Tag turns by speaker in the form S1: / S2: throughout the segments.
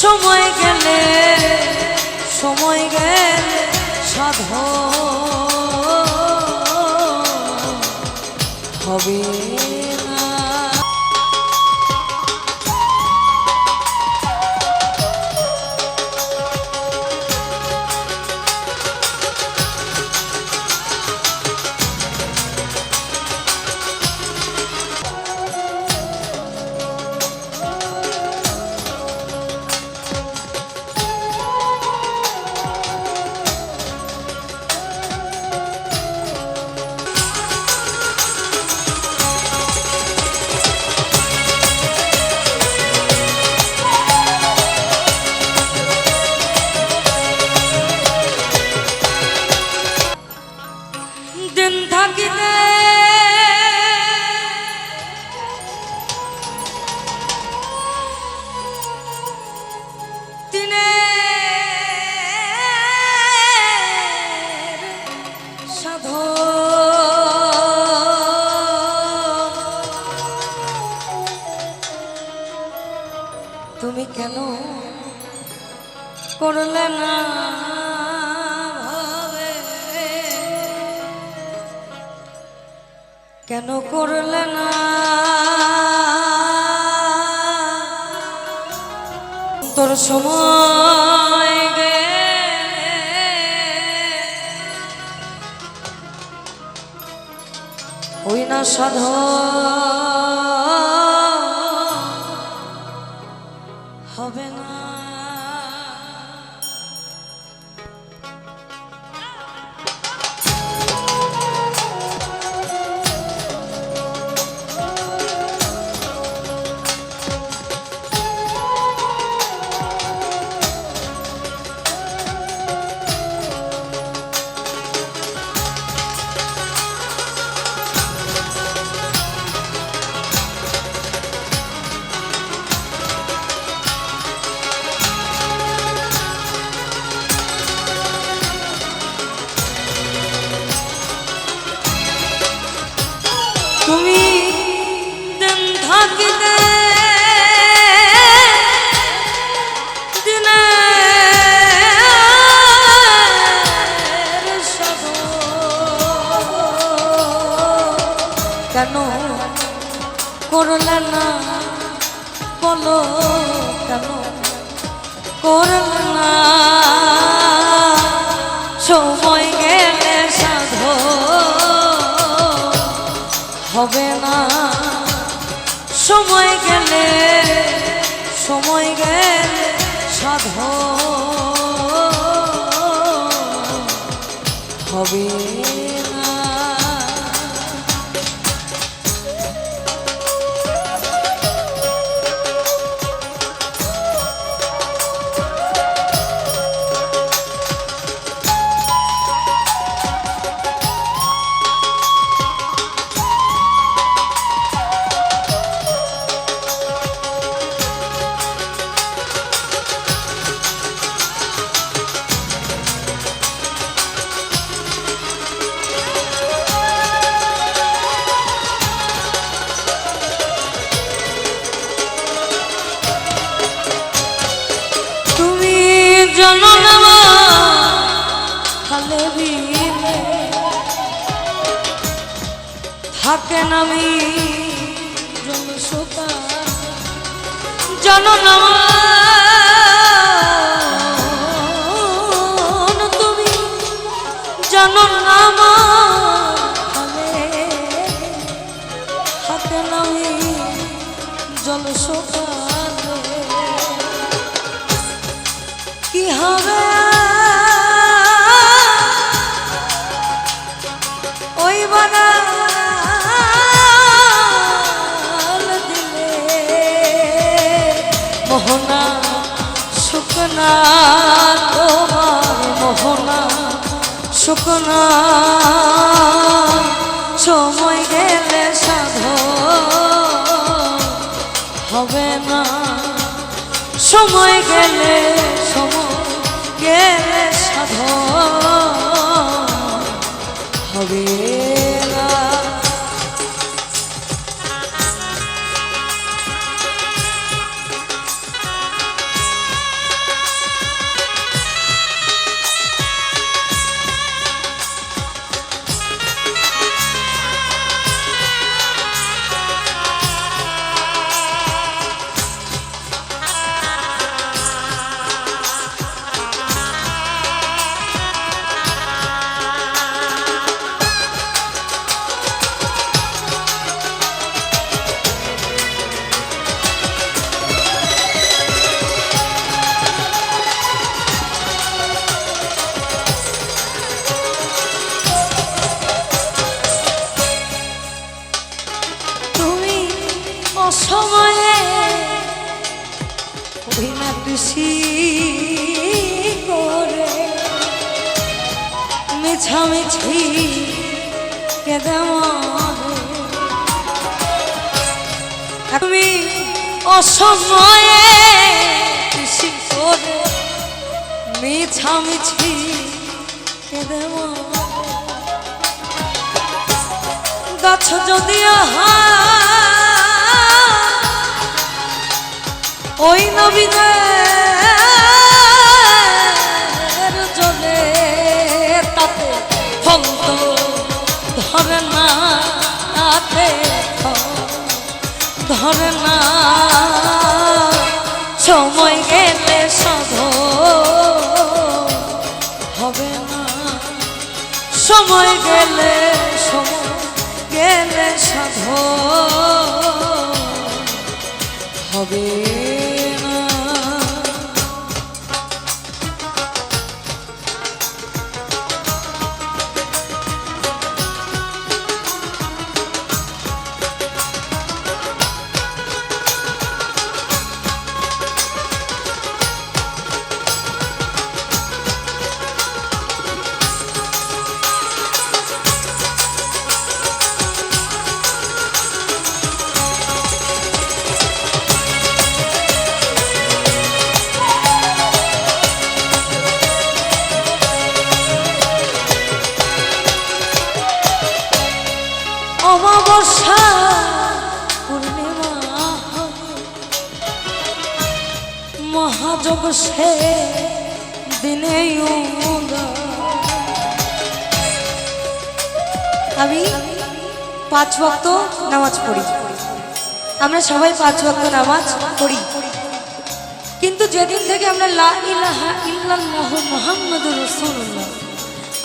S1: সময় গেলে সময় গেলে সাধ হবে। দিন থাকিতে তুমি কেন করলে না? কেন করলে না? তোর সময় ওই না সাধ হবে না। কেন? করলে বলো কেন? করলে সময় গেলে সাধ হবে না। সময় গেলে সময় গেলে সাধ হবে থাকে নামি জন জননম তুমি। জননাম নামি কি হবে শুকনা সময় গেলে সাধো হবে না। সময় মিছামিছি মরে তুমি অসময়ে কৃষি করে মিছামিছি কেঁদে গাছ যদি আহা ওই নবীনের না সময় গেলে হবে না। সময় গেলে সময় গেলে মহাযোগ সে দিনে আমি পাঁচ ভক্ত নামাজ পড়ি। আমরা সবাই পাঁচ ভক্ত নামাজ পড়ি। কিন্তু যেদিন থেকে আমরা লা ইলাহা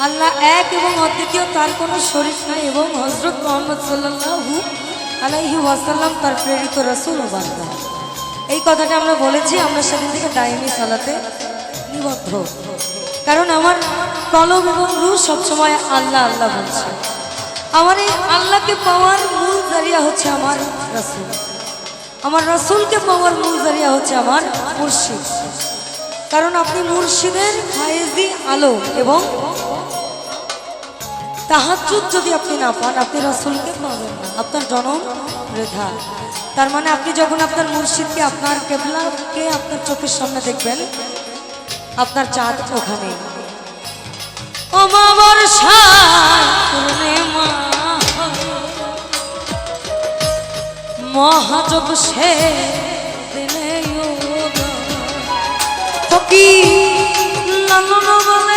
S1: আল্লাহ এক এবং অদ্বিতীয় তার কোনো শরীর নাই এবং হজরত মোহাম্মদ সাল্লাল্লাহু আলাইহি ওয়াসাল্লাম তার প্রেরিত রাসূল ও এই কথাটা আমরা বলেছি, আমরা সেদিন থেকে দায়নি সালাতে নিবদ্ধ। কারণ আমার কলম এবং রু সবসময় আল্লাহ আল্লাহ বলছে। আমার এই আল্লাহকে পাওয়ার মূল জারিয়া হচ্ছে আমার রাসূল। আমার রাসূলকে পাওয়ার মূল জারিয়া হচ্ছে আমার মুর্শিদ। কারণ আপনি মুর্শিদের ফায়েজি আলো এবং তাহাজুদ যদি আপনি না পান, আপনি রাসূলকে পাবেন না। আপনার জনম বৃথা। তার মানে আপনি যখন আপনার মুর্শিদকে আপনার কেবলাকে আপনার চোখের সামনে দেখবেন, আপনার চাঁদ ওখানে। মহাযোগ সে দিনে ফকি লালন বলে